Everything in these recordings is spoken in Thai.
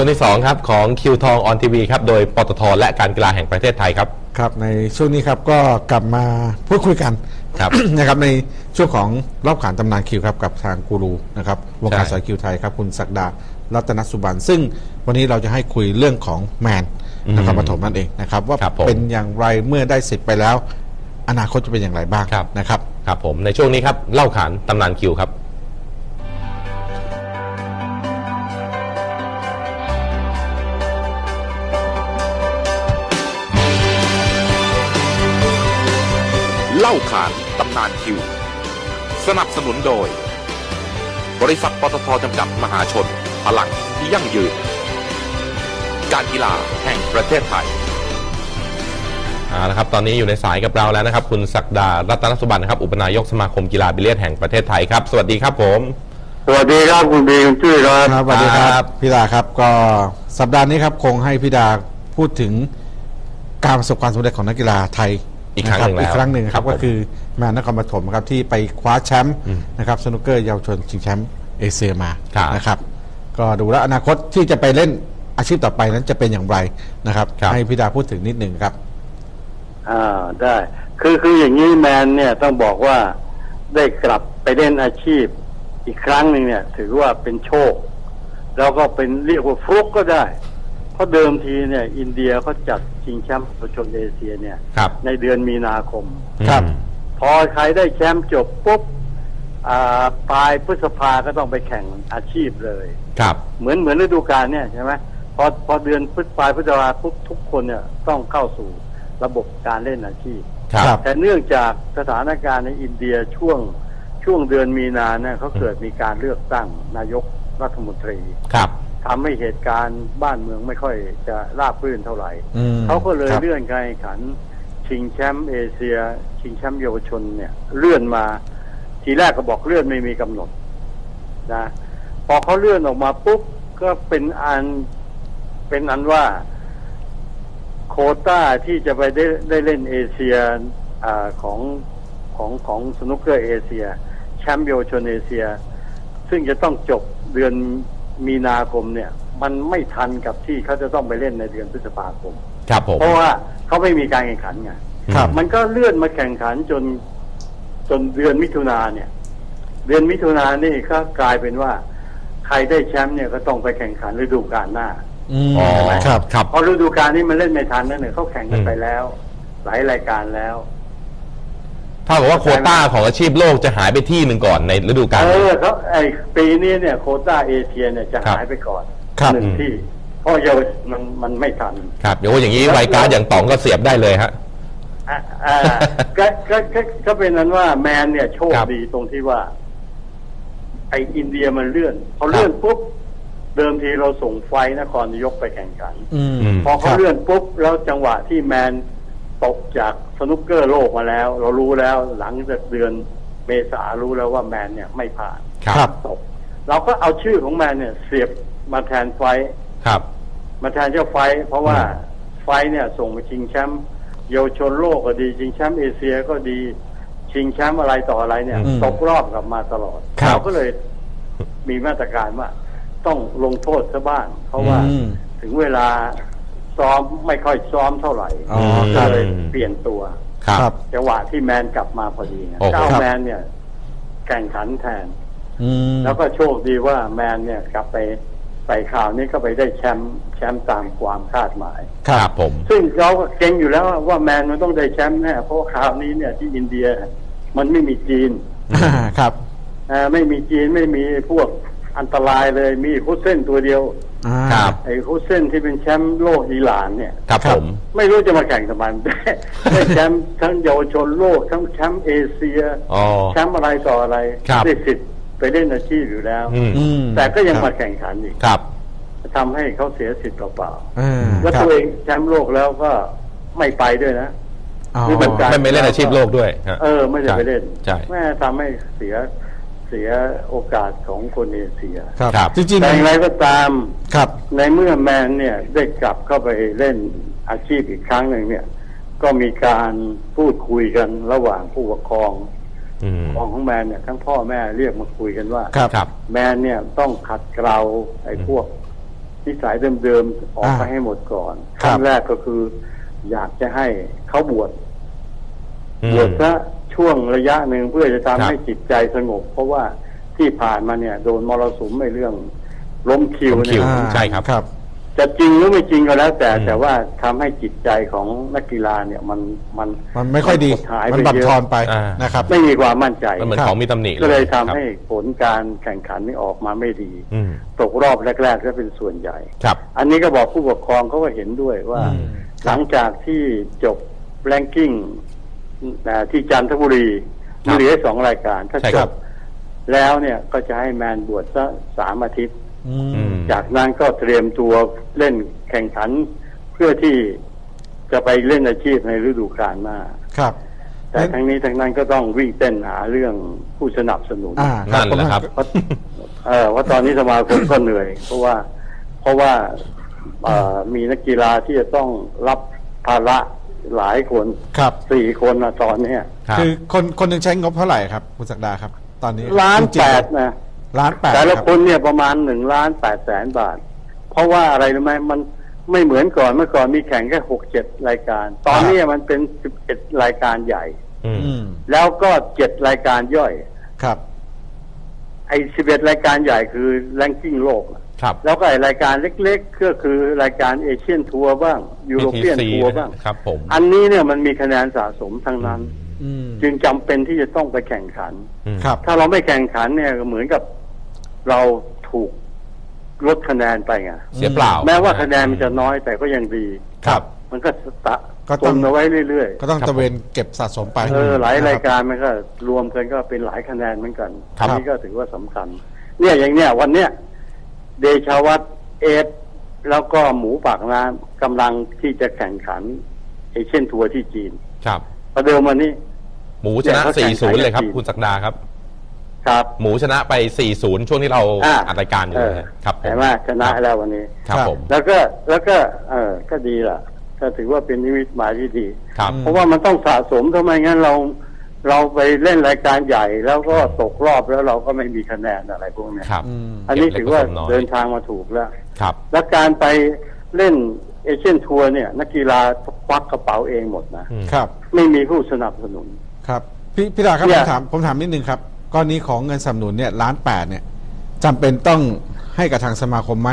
ช่วงที่ 2 ครับ ของคิวทองออนทีวีครับ โดยปตทและการกีฬาแห่งประเทศไทยครับ ครับ ในช่วงนี้ครับก็กลับมาพูดคุยกันครับนะครับในช่วงของรอบขานตำนานคิวครับกับทางกูรูนะครับวงการใช่สายคิวไทยครับ คุณศักดารัตนสุบันซึ่งวันนี้เราจะให้คุยเรื่องของแมนนะครับปฐมนั่นเองนะครับ ว่าครับผมเป็นอย่างไรเมื่อได้สิทธิ์ไปแล้ว อนาคตจะเป็นอย่างไรบ้างครับนะครับครับผมในช่วงนี้ครับเล่าขานตำนานคิวครับ เล่าขานตำนานคิว สนับสนุนโดย บริษัทปตทจำกัดมหาชน พลังที่ยั่งยืน การกีฬาแห่งประเทศไทยเอาละครับตอนนี้อยู่ในสายกับเราแล้วนะครับ คุณศักดารัตนสุบันนะครับ อุปนายกสมาคมกีฬาบิลเลียดแห่งประเทศไทยครับ สวัสดีครับผม สวัสดีครับคุณบีคุณจุ้ยครับครับสวัสดีคครัรับบพี่ดาครับก็สัปดาห์นี้ครับคงให้พี่ดาพูดถึงการประสบความสำเร็จของนักกีฬาไทย อีกครั้งหนึ่งนะแล้วอีกครั้งหนึ่งครับครับผมก็คือแมนนครปฐมครับที่ไปคว้าแชมป์อืมนะครับสนุกเกอร์เยาวชนชิงแชมป์เอเชียมาครับนะครับก็ดูแล้วอนาคตที่จะไปเล่นอาชีพต่อไปนั้นจะเป็นอย่างไรนะครับครับให้พี่ดาพูดถึงนิดหนึ่งครับอ่าได้คือคืออย่างนี้แมนเนี่ยต้องบอกว่าได้กลับไปเล่นอาชีพอีกครั้งหนึ่งเนี่ย ถือว่าเป็นโชค แล้วก็เป็นเรียกว่าฟลุกก็ได้เพ ราะเดิมทีเนี่ย อินเดียเขาจัดชิงแชมป์เยาวชนเอเชียเนี่ย ครับ ในเดือนมีนาคม ครับอืมพอใครได้แชมป์จบปุ๊บอ่าปลายพฤษภาก็ต้องไปแข่งอาชีพเลย ครับ เหมือนเหมือนฤดูกาลเนี่ยใช่ไหมพอพอเดือนพฤษปลายพฤษภาปุ๊บทุกคนเนี่ยต้องเข้าสู่ระบบการเล่นอาชีพ ครับครับแต่เนื่องจากสถานการณ์ในอินเดียช่วงช่วงเดือนมีนาเนี่ยเขาเกิดมีการเลือกตั้งนายกรัฐมนตรี ครับ ทำให้เหตุการณ์บ้านเมืองไม่ค่อยจะราบรื่นเท่าไหร่อืมเขาก็เลยครับเลื่อนการแข่งขัน ชิงแชมป์เอเชีย ชิงแชมป์เยาวชนเนี่ย เลื่อนมา ทีแรกก็บอกเลื่อนไม่มีกำหนดนะพอเขาเลื่อนออกมาปุ๊บก็เป็นอันเป็นอันว่าโควต้าที่จะไปได้ได้เล่นเอเชียอาของของของสนุกเกอร์เอเชีย แชมป์เยาวชนเอเชีย ซึ่งจะต้องจบเดือน มีนาคมเนี่ย มันไม่ทันกับที่เขาจะต้องไปเล่นในเดือนพฤษภาคม ครับผม เพราะว่าเขาไม่มีการแข่งขันไงครับ มันก็เลื่อนมาแข่งขันจน จนเดือนมิถุนาเนี่ย เดือนมิถุนานี่ก็กลายเป็นว่า ใครได้แชมป์เนี่ยก็ต้องไปแข่งขันฤดูกาลหน้าอืมอ๋อครับ ครับเพราะฤดูกาลนี้มันเล่นไม่ทันนั่นเนี่ยเขาแข่งกันอืมไปแล้ว หลายรายการแล้ว ถ้าบอกว่าโควต้าของอาชีพโลกจะหายไปที่หนึ่งก่อนในฤดูกาลเอนี้อเขาไอปีนี้เนี่ยโควต้าเอเชียเนี่ยจะครับหายไปก่อนครับหนึ่งอืมที่เพราะเยาวชนมันมันไม่ทัน ครับเดี๋ยวอย่างนี้ไวการ์ดอย่างต๋องก็เสียบได้เลยฮะอะอ่าก็ก็ก็ก็เป็นนั้นว่าแมนเนี่ยโชคครับดีตรงที่ว่า ไออินเดียมันเลื่อนพอเลื่อนปุ๊บเดิมทีเราส่งไฟนครนายกไปแข่งขันอืมอืมพอเขาครับเลื่อนปุ๊บแล้วจังหวะที่แมนตกจาก สนุกเกอร์โลกมาแล้ว เรารู้แล้วหลังจากเดือนเมษารู้แล้วว่าแมนเนี่ยไม่ผ่านครับตกเราก็เอาชื่อของแมนเนี่ย เสียบมาแทนไฟท์ครับ มาแทนเจ้าไฟท์เพราะว่าอืมไฟท์เนี่ยส่งไปชิงแชมป์เยาวชนโลกก็ดี ชิงแชมป์เอเชียก็ดีชิงแชมป์อะไรต่ออะไรเนี่ยอืมตกรอบกลับมาตลอดครับเราก็เลยมีมาตรการว่า ต้องลงโทษซะบ้างเพราะว่าอืมถึงเวลา ซ้อมไม่ค่อยซ้อมเท่าไหร่อ๋อคก็รับเลยเปลี่ยนตัวครับครับจังหวะที่แมนกลับมาพอดีไงโอ้โห เจ้าครับแมนเนี่ย แข่งขันแทน อืมแล้วก็โชคดีว่าแมนเนี่ยกลับไปไปข่าวนี้ก็ไปได้แชมป์แชมป์ตามความคาดหมาย ครับผม ซึ่งเราก็เก่งอยู่แล้วว่าแมนมันต้องได้แชมป์แน่เพราะว่าข่าวนี้เนี่ยที่อินเดีย มันไม่มีจีนครับ อ่าไม่มีจีนไม่มีพวกอันตรายเลยมีฮุสเซนตัวเดียว อ่าครับ ไอ้ฮุสเซนที่เป็นแชมป์โลกอิหร่านเนี่ย ครับครัผบมไม่รู้จะมาแข่งทำไมได้ได้แชมป์ทั้งเยาวชนโลกทั้งแชมป์เอเชียอ๋อแชมป์อะไรต่ออะไรครับ ได้สิทธิ์ไปเล่นอาชีพอยู่แล้ว อืม อืมแต่ก็ยังครับมาแข่งขันอีกครับ ทำให้เขาเสียสิทธิ์เปล่าอ่าๆแล้วครับตัวเองแชมป์โลกแล้วก็ไม่ไปด้วยนะ อ๋อคือมันการไม่ไม่เล่นอาชีพโลกด้วยฮะ เออ ไม่ได้ไปเล่นใช่ แม่ทำให้เสีย เสียโอกาสของคนเอเชียครับครับจริงๆแต่อย่างไรก็ตามครับในเมื่อแมนเนี่ยได้กลับเข้าไปเล่นอาชีพอีกครั้งหนึ่งเนี่ย ก็มีการพูดคุยกันระหว่างผู้ปกครองอืมของของแมนเนี่ยทั้งพ่อแม่เรียกมาคุยกันว่าครับครับแมนเนี่ยต้องขัดเกลาไอ้พวกนิสัยเดิมๆออกไปอ่าให้หมดก่อนครัขั้บนแรกก็คือ อยากจะให้เขาบวชอืมบวชซะ ช่วงระยะหนึ่งเพื่อจะทำครับให้จิตใจสงบ เพราะว่าที่ผ่านมาเนี่ย โดนมรสุมในเรื่องล้มคิวล้มคิเนี่วยอ่าใช่ครับครับ จะจริงหรือไม่จริงก็แล้ว แต่อืมแต่ว่าทำให้จิตใจของนักกีฬาเนี่ยมันมันมันไม่ค่อยดีหายมันไปบั่นเยทอนอะไปอ่านนะครับ ไม่มีความมั่นใจมันเหมือนครับของมีตำหนิก็เลยทำครับให้ผลการแข่งขันนี่ออกมาไม่ดีอืมตกรอบแรกๆก็เป็นส่วนใหญ่ครับ อันนี้ก็บอกผู้ปกครองเขาก็เห็นด้วยว่าอืมหลังจากที่จบแรงกิ้งอ่า ที่จันทบุรีครับมีเหลือสองรายการถ้าใช่จครับบแล้วเนี่ยก็จะให้แมนบวชสักสามอาทิตย์อืมอืมจากนั้นก็เตรียมตัวเล่นแข่งขันเพื่อที่จะไปเล่นอาชีพในฤดูกาลหน้าครับ แต่ทั้งนี้ทั้งนั้นก็ต้องวิ่งเต้นหาเรื่องผู้สนับสนุนอ่านั่นแหละครับเพราะเออว่าะตอนนี้สมาคมก็เหนื่อย เพราะว่าเพราะว่าเอ่อมีนักกีฬาที่จะต้องรับภาระ หลายคนครับ สี่คนนะตอนเนี้ยครับคือคนคนหนึ่งใช้งบเท่าไหร่ครับคุณศักดาครับ ตอนนี้ล้านจริงแปๆดนะ ล้านแปดแต่ละรับคนเนี่ยประมาณหนึ่งล้านแปดแสนบาท เพราะว่าอะไรรู้ไหมมันไม่เหมือนก่อนเมื่อก่อนมีแข่งแค่หกเจ็ดรายการ ตอนนี้มันเป็นสิบเอ็ดรายการใหญ่ อืมอืมแล้วก็เจ็ดรายการย่อย ครับ ไอ้สิบเอ็ดรายการใหญ่คือแรงกิ้งโลกอะ ครับแล้วก็ไอ้รายการเล็กๆก็คือรายการเอเชียนทัวร์บ้างยูโรเปียน PTC ทัวร์บ้างครับผมอันนี้เนี่ยมันมีคะแนนสะสมทั้งนั้นอืมจึงจำเป็นที่จะต้องไปแข่งขันอืมครับ ถ้าเราไม่แข่งขันเนี่ยก็เหมือนกับเราถูกลดคะแนนไปไงเสียเปล่า แม้ว่าคะแนนมันจะน้อยแต่ก็ยังดีครับ มันก็ตะก็ต้องตุนเอาไว้เรื่อยก็ต้องครับตะเวนเก็บสะสมไปๆเออหลายนะคบรายการมันก็รวมกันก็เป็นหลายคะแนนเหมือนกันครับอันนี้ก็ถือว่าสำคัญ เนี่ยอย่างเนี้ยวันเนี้ย เดชาวัตเอฟแล้วก็หมูปากน้ำกำลังที่จะแข่งขันเอเชียนทัวร์ที่จีน ครับประเดิมวันนี้ หมูชนะเนี่ยเขาแข่งขัน4-0 เลยครับกันคุณศักดาครับ ครับ หมูชนะไป 4-0 ช่วงที่เราอ่า อัดรายการอยู่เอเลอยครับผมเห็นไหมชนะแล้ววันนี้ครับครับผม แล้วก็แล้วก็ เออก็ดีล่ะ ก็ถือว่าเป็นนิมิตหมายที่ดี ครับอืมเพราะว่ามันต้องสะสมทำไมงั้นเรา เราไปเล่นรายการใหญ่แล้วก็ตกรอบแล้วเราก็ไม่มีคะแนนอะไรพวกเนี้ยครับอืมอันนี้เก็บถือว่าเล็กผสมน้อยเดินทางมาถูกแล้วครับ และการไปเล่นเอเชียนทัวร์เนี่ย นักกีฬาควักกระเป๋าเองหมดนะอืมครับ ไม่มีผู้สนับสนุนครับ พี่พี่ดาครับเนี่ผยมถามผมถามนิดนึงครับกรณีของเงินสนับสนุนเนี่ยล้านแปดเนี่ยจำเป็นต้องให้กับทางสมาคมไหม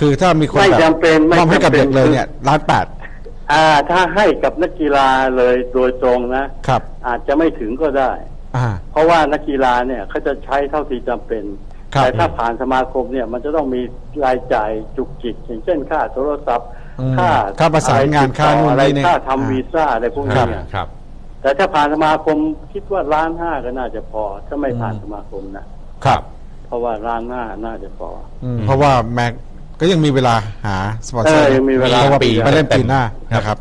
คือถ้ามีคนไม่แบบจำเป็นไม่มอบให้กับจำเป็นเด็กเลยเนี่ยล้านแปด อ่าถ้าให้กับนักกีฬาเลยโดยตรงนะครับ อาจจะไม่ถึงก็ได้ อ่า เพราะว่านักกีฬาเนี่ยเขาจะใช้เท่าที่จำเป็น ครับแต่ถ้าผ่านสมาคมเนี่ยมันจะต้องมีรายจ่ายจุกจิกอย่างเช่นค่าโทรศัพท์อืมค่าค่าประสานงานอะไรติดต่อค่านู่นอะไรนี่เนี่ยค่าอ่าทำวีซ่าอะไรพวกครันี้บเนี่ยครับ แต่ถ้าผ่านสมาคมคิดว่าล้านห้าก็น่าจะพอ ถ้าไม่ผ่านสมาคมนะครับ เพราะว่าล้านห้าน่าจะพอ อืมเพราะว่าแม็ก ก็ยังมีเวลาหาสปอนเซอร์เออยังมีเวลา เพราะว่าปีไปเล่นเต็มปีหน้าครับนะครับ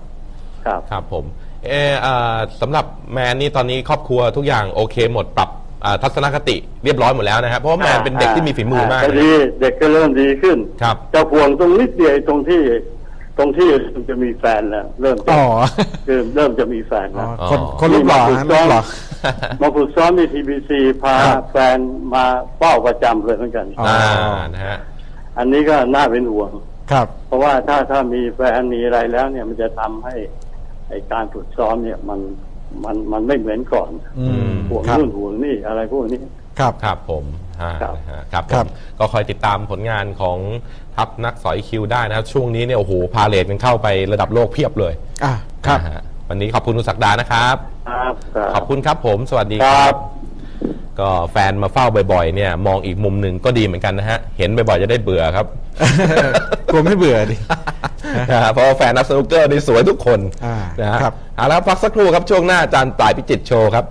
ครับ ครับผม เออเอ่อสำหรับแมนนี่ตอนนี้ครอบครัวทุกอย่างโอเคหมดปรับอ่าทัศนคติเรียบร้อยหมดแล้วนะครับเพราะว่าแมนเป็นเด็กที่มีฝีมือมากก็เลยดีเด็กก็เริ่มดีขึ้นครับจะห่วงตรงนิดเดียวตรงที่ ตรงที่จะมีแฟนแล้วเริ่มจะอ๋อเริ่มเริ่มจะมีแฟนอ๋อแล้วคนอ๋อคนรูปหล่อฮะรูปหล่อ มาฝึกซ้อมในทีบีซีพาครับแฟนมาเป้าประจำเลยเหมือนกัน อ๋อ อ่านะฮะ อันนี้ก็น่าเป็นห่วง ครับ เพราะว่าถ้าถ้ามีแฟนมีอะไรแล้วเนี่ยมันจะทำให้ไอการฝึกซ้อมเนี่ยมันมันมันไม่เหมือนก่อนอืมห่วงครับ นู่นห่วงนี่อะไรพวกนี้ ครับ ครับผมอ่าครับ นะฮะครับผครับมก็คอยติดตามผลงานของทัพนักสอยคิวได้นะครับ ช่วงนี้เนี่ยโอ้โหพาเลทกันเข้าไประดับโลกเพียบเลยอะครับ นะฮะวันนี้ขอบคุณคุณศักดานะครับ ครับครับขอบคุณครับผม สวัสดีคครัรับบ ก็แฟนมาเฝ้าบ่อยๆเนี่ยมองอีกมุมหนึ่งก็ดีเหมือนกันนะฮะ เห็นบ่อยๆจะได้เบื่อครับ กลัวไม่เบื่อดินะฮะเพราะว่าแฟนนักสนุกเกอร์นี่สวยทุกคนอ่านะฮะครับเอาละครับพักสักครู่ครับช่วงหน้าอาจารย์ต่ายพิจิตรโชว์ครับ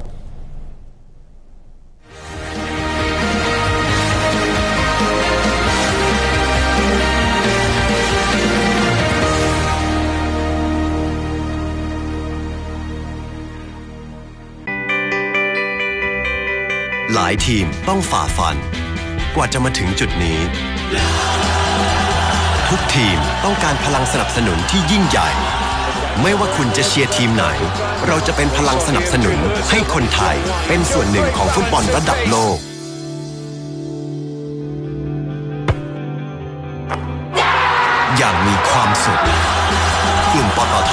หลายทีมต้องฝ่าฟัน กว่าจะมาถึงจุดนี้ ทุกทีมต้องการพลังสนับสนุนที่ยิ่งใหญ่ ไม่ว่าคุณจะเชียร์ทีมไหน เราจะเป็นพลังสนับสนุนให้คนไทยเป็นส่วนหนึ่งของฟุตบอลระดับโลก อย่างมีความสุข กลุ่มปตท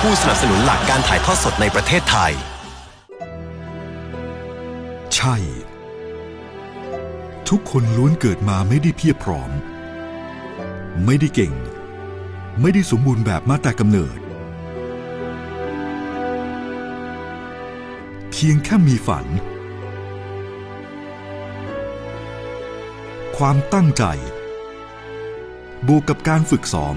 ผู้สนับสนุนหลักการถ่ายทอดสดในประเทศไทย ใช่ ทุกคนล้วนเกิดมาไม่ได้เพียบพร้อม ไม่ได้เก่ง ไม่ได้สมบูรณ์แบบมาแต่กำเนิด เพียงแค่มีฝัน ความตั้งใจ บวกกับการฝึกซ้อม